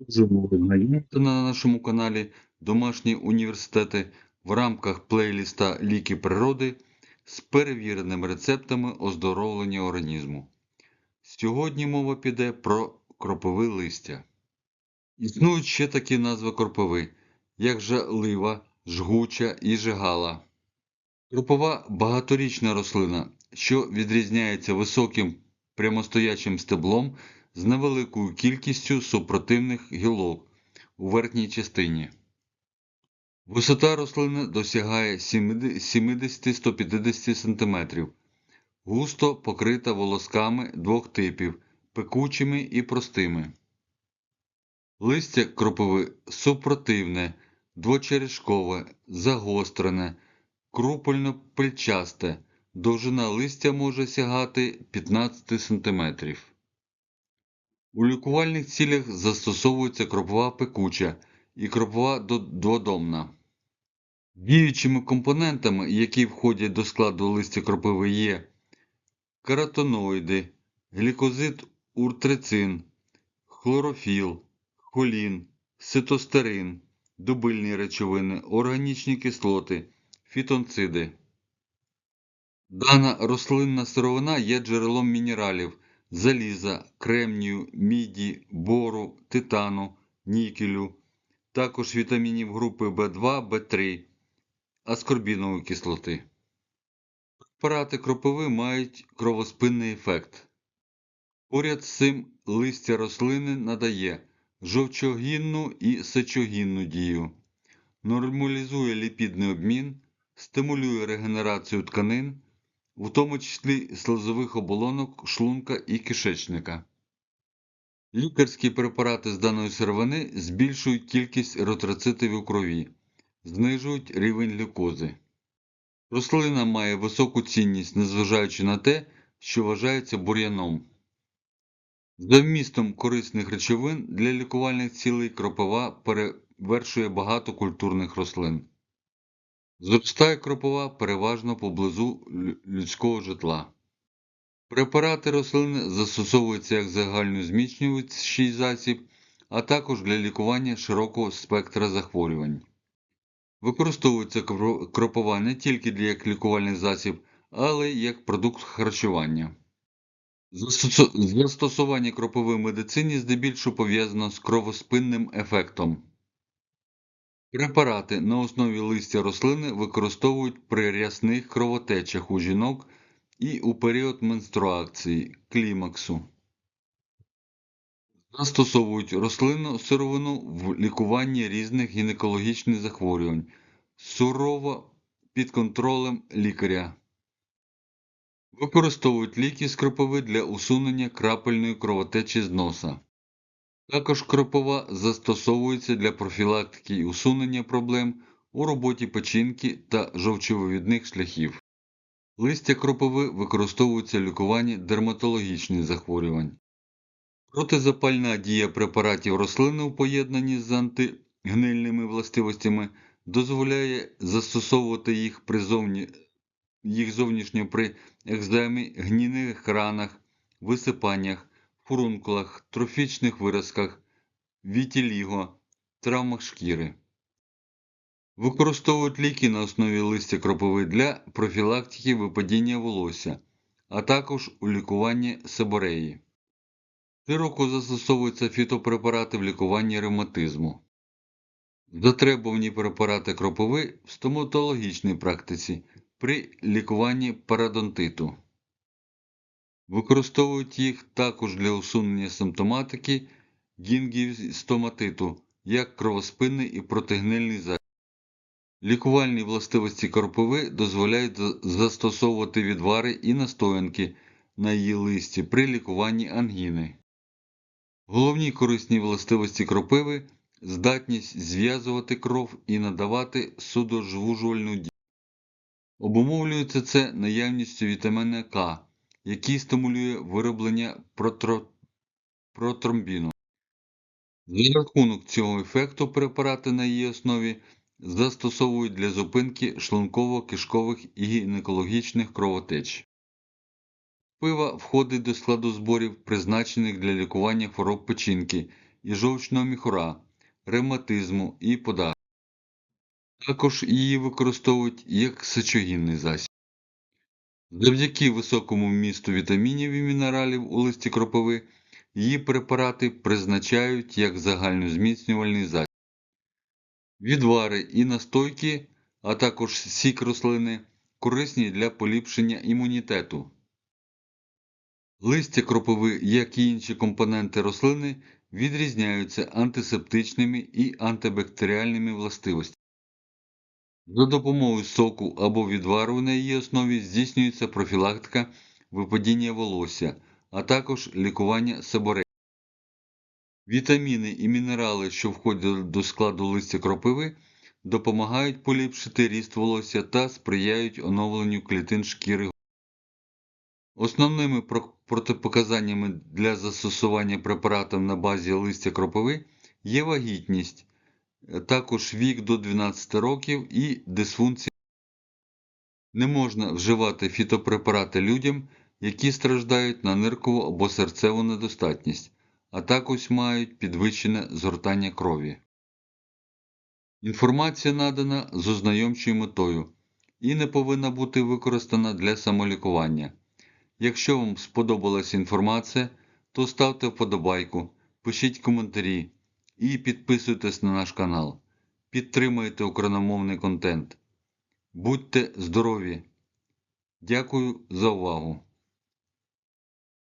Можемо на нашому каналі Домашні університети в рамках плейліста Ліки природи з перевіреними рецептами оздоровлення організму. Сьогодні мова піде про кропове листя. Існують ще такі назви кропиви, як жалива, жгуча і жигала. Кропова багаторічна рослина, що відрізняється високим прямостоячим стеблом з невеликою кількістю супротивних гілок у верхній частині. Висота рослини досягає 70-150 см. Густо покрита волосками двох типів пекучими і простими. Листя кропиви супротивне, двочерешкове, загострене, крупельно-пильчасте. Довжина листя може сягати 15 см. У лікувальних цілях застосовується кропова пекуча і кропова дводомна. Діючими компонентами, які входять до складу листя кропиви, є каротиноїди, глікозид уртрицин, хлорофіл, холін, цитостерин, дубильні речовини, органічні кислоти, фітонциди. Дана рослинна сировина є джерелом мінералів заліза, кремнію, міді, бору, титану, нікелю, також вітамінів групи В2, В3, аскорбінової кислоти. Препарати кропиви мають кровоспинний ефект. Поряд з цим листя рослини надає жовчогінну і сечогінну дію, нормалізує ліпідний обмін, стимулює регенерацію тканин, в тому числі слизових оболонок шлунка і кишечника. Лікарські препарати з даної сировини збільшують кількість еритроцитів у крові, знижують рівень глюкози. Рослина має високу цінність, незважаючи на те, що вважається бур'яном. За вмістом корисних речовин для лікувальних цілей кропова перевершує багато культурних рослин. Зростає кропова переважно поблизу людського житла. Препарати рослини застосовуються як загальнозміцнюючий засіб, а також для лікування широкого спектра захворювань. Використовується кропова не тільки як лікувальний засіб, але й як продукт харчування. Застосування кропової медицині здебільшого пов'язано з кровоспинним ефектом. Препарати на основі листя рослини використовують при рясних кровотечах у жінок і у період менструації клімаксу. Застосовують рослинну сировину в лікуванні різних гінекологічних захворювань сурово під контролем лікаря. Використовують ліки з кропови для усунення крапельної кровотечі з носа. Також кропова застосовується для профілактики і усунення проблем у роботі печінки та жовчовивідних шляхів. Листя кропови використовується в лікуванні дерматологічних захворювань. Протизапальна дія препаратів рослини у поєднанні з антигнильними властивостями дозволяє застосовувати їх при зовні... їх зовнішньо при екземі, гнійних ранах, висипаннях, фурункулах, трофічних виразках, вітіліго, травмах шкіри. Використовують ліки на основі листя кропови для профілактики випадіння волосся, а також у лікуванні себореї. Широко застосовуються фітопрепарати в лікуванні ревматизму. Затребувані препарати кропови в стоматологічній практиці при лікуванні парадонтиту. Використовують їх також для усунення симптоматики гінгівстоматиту як кровоспинний і протигнильний засіб. Лікувальні властивості кропиви дозволяють застосовувати відвари і настоянки на її листі при лікуванні ангіни. Головні корисні властивості кропиви здатність зв'язувати кров і надавати судожвужувальну дію. Обумовлюється це наявністю вітаміна К, який стимулює вироблення протро... протромбіну. За рахунок цього ефекту препарати на її основі застосовують для зупинки шлунково-кишкових і гінекологічних кровотеч. Пива входить до складу зборів, призначених для лікування хвороб печінки, і жовчного міхура, ревматизму і подагри. Також її використовують як сечогінний засіб. Завдяки високому вмісту вітамінів і мінералів у листі кропиви її препарати призначають як загальнозміцнювальний засіб. Відвари і настойки, а також сік рослини корисні для поліпшення імунітету. Листя кропиви, як і інші компоненти рослини, відрізняються антисептичними і антибактеріальними властивостями. За допомогою соку або відвару на її основі здійснюється профілактика випадіння волосся, а також лікування себорей. Вітаміни і мінерали, що входять до складу листя кропиви, допомагають поліпшити ріст волосся та сприяють оновленню клітин шкіри. Основними протипоказаннями для застосування препаратів на базі листя кропиви є вагітність, також вік до 12 років і дисфункція. Не можна вживати фітопрепарати людям, які страждають на ниркову або серцеву недостатність, а також мають підвищене згортання крові. Інформація надана з ознайомчою метою і не повинна бути використана для самолікування. Якщо вам сподобалася інформація, то ставте вподобайку, пишіть коментарі і підписуйтесь на наш канал. Підтримуйте україномовний контент. Будьте здорові! Дякую за увагу!